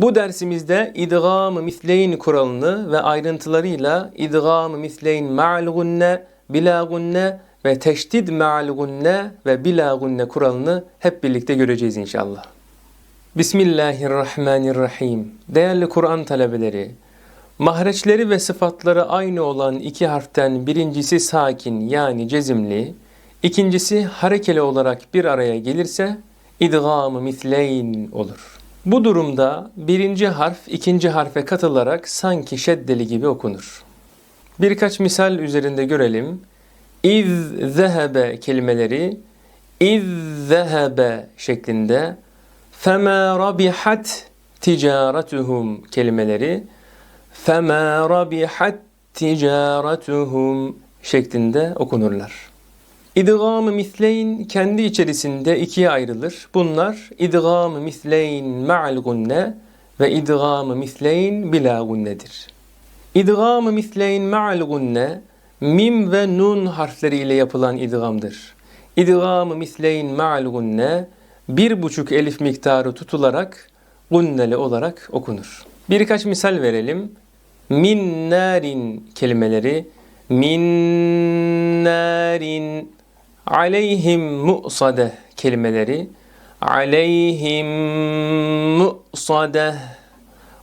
Bu dersimizde idgam-ı misleyn kuralını ve ayrıntılarıyla idgam-ı misleyn ma'al gunne, bila gunne ve teşdid ma'al gunne ve bila gunne kuralını hep birlikte göreceğiz inşallah. Bismillahirrahmanirrahim. Değerli Kur'an talebeleri, mahreçleri ve sıfatları aynı olan iki harften birincisi sakin yani cezimli, ikincisi harekeli olarak bir araya gelirse idgam-ı misleyn olur. Bu durumda birinci harf ikinci harfe katılarak sanki şeddeli gibi okunur. Birkaç misal üzerinde görelim. İz zehebe kelimeleri iz zehebe şeklinde fema rabihat ticaretuhum kelimeleri fema rabihat ticaretuhum şeklinde okunurlar. İdgam-ı misleyn kendi içerisinde ikiye ayrılır. Bunlar idgam-ı misleyn ma'al gunne ve idgam-ı misleyn bila gunnedir. İdgam-ı misleyn ma'al gunne mim ve nun harfleriyle yapılan idgamdır. İdgam-ı misleyn ma'al gunne bir buçuk elif miktarı tutularak gunneli olarak okunur. Birkaç misal verelim. Min narin kelimeleri min narin aleyhim mu'sade kelimeleri aleyhim mu'sade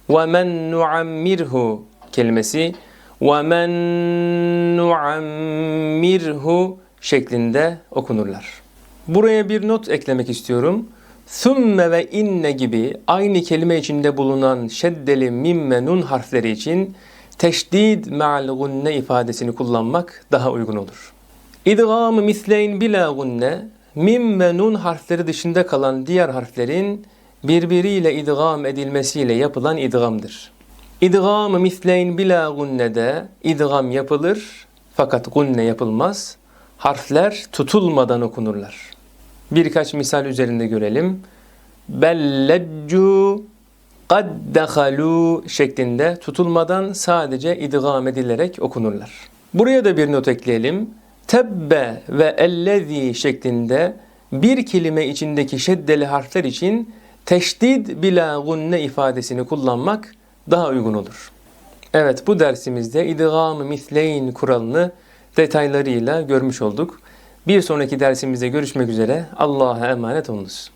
ve men nuammirhu kelimesi ve men nuammirhu şeklinde okunurlar. Buraya bir not eklemek istiyorum. Sümme ve inne gibi aynı kelime içinde bulunan şeddeli mim ve nun harfleri için teşdid me'al gunne ifadesini kullanmak daha uygun olur. İdgam-ı misleyn bila gunne, mim ve nun harfleri dışında kalan diğer harflerin birbiriyle idgam edilmesiyle yapılan idgamdır. İdgam-ı misleyn bila gunne'de idgam yapılır fakat gunne yapılmaz. Harfler tutulmadan okunurlar. Birkaç misal üzerinde görelim. Belleccu kad dehalu şeklinde tutulmadan sadece idgam edilerek okunurlar. Buraya da bir not ekleyelim. Tebbe ve ellezi şeklinde bir kelime içindeki şeddeli harfler için teşdid bila gunne ifadesini kullanmak daha uygun olur. Evet bu dersimizde idgam-ı misleyn kuralını detaylarıyla görmüş olduk. Bir sonraki dersimizde görüşmek üzere. Allah'a emanet olunuz.